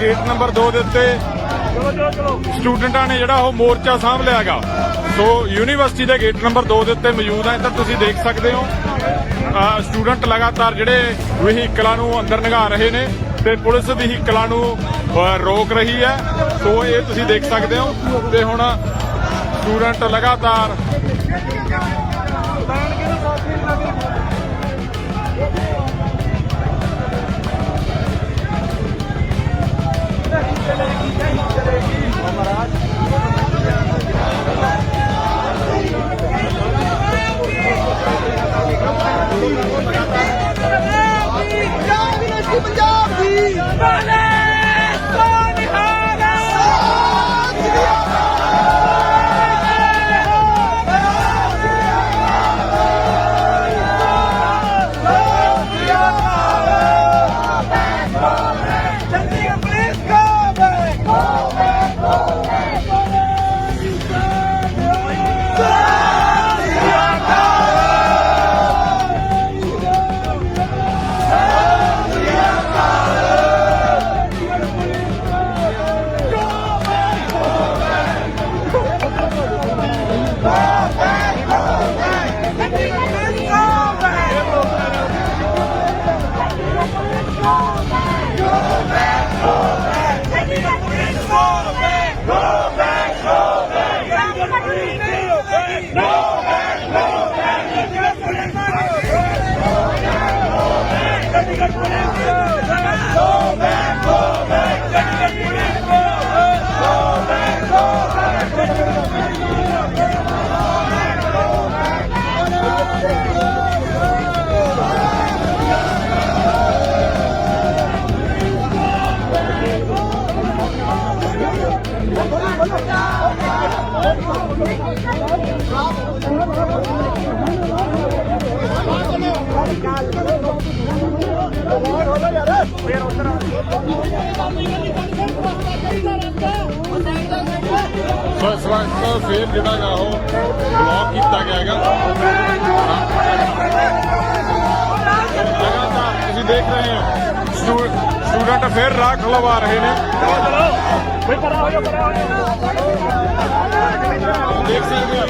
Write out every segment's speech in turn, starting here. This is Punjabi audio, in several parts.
ਗੇਟ ਨੰਬਰ 2 ਦੇ ਉੱਤੇ ਸਟੂਡੈਂਟਾਂ ਨੇ ਜਿਹੜਾ ਉਹ ਮੋਰਚਾ ਸਾਂਭ ਲਿਆਗਾ ਸੋ ਯੂਨੀਵਰਸਿਟੀ ਦੇ ਗੇਟ ਨੰਬਰ 2 ਦੇ ਉੱਤੇ ਮੌਜੂਦ ਆ ਇੱਧਰ ਤੁਸੀਂ ਦੇਖ ਸਕਦੇ ਹੋ। ਸਟੂਡੈਂਟ ਲਗਾਤਾਰ ਜਿਹੜੇ ਵਹੀਕਲਾਂ ਨੂੰ ਅੰਦਰ ਨਿਗਾਹ ਰਹੇ ਨੇ ਤੇ ਪੁਲਿਸ ਵਹੀਕਲਾਂ ਨੂੰ ਰੋਕ ਰਹੀ ਹੈ। ਸੋ ਇਹ ਤੁਸੀਂ ਦੇਖ ਸਕਦੇ ਹੋ ਤੇ ਹੁਣ ਸਟੂਡੈਂਟ ਲਗਾਤਾਰ ਪੰਜਾਬ ਦੀ Go back home. ਫੇਰ ਜਿਹੜਾ ਗਾ ਉਹ ਬਲੌਕ ਕੀਤਾ ਗਿਆ ਹੈਗਾ। ਲਗਾਤਾਰ ਤੁਸੀਂ ਦੇਖ ਰਹੇ ਹੋ ਸਟੂਡੈਂਟ ਫੇਰ ਰਾਹ ਖਲਵਾ ਰਹੇ ਨੇ। ਦੇਖ ਸਕਦੇ ਹੋ।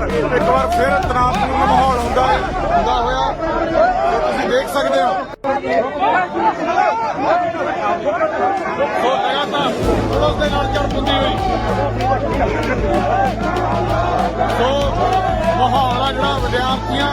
ਲਗਾਤਾਰ ਇੱਕ ਵਾਰ ਫਿਰ ਤਣਾਅਪੂਰਨ ਮਾਹੌਲ ਹੁੰਦਾ ਹੁੰਦਾ ਹੋਇਆ। ਤੁਸੀਂ ਦੇਖ ਸਕਦੇ ਹੋ। ਸੋ ਲਗਾਤਾਰ ਪੁਲਿਸ ਦੇ ਨਾਲ ਝੜਪਦੀ ਹੋਈ। ਸੋ ਮਾਹੌਲ ਆ ਜਿਹੜਾ ਵਿਦਿਆਰਥੀਆਂ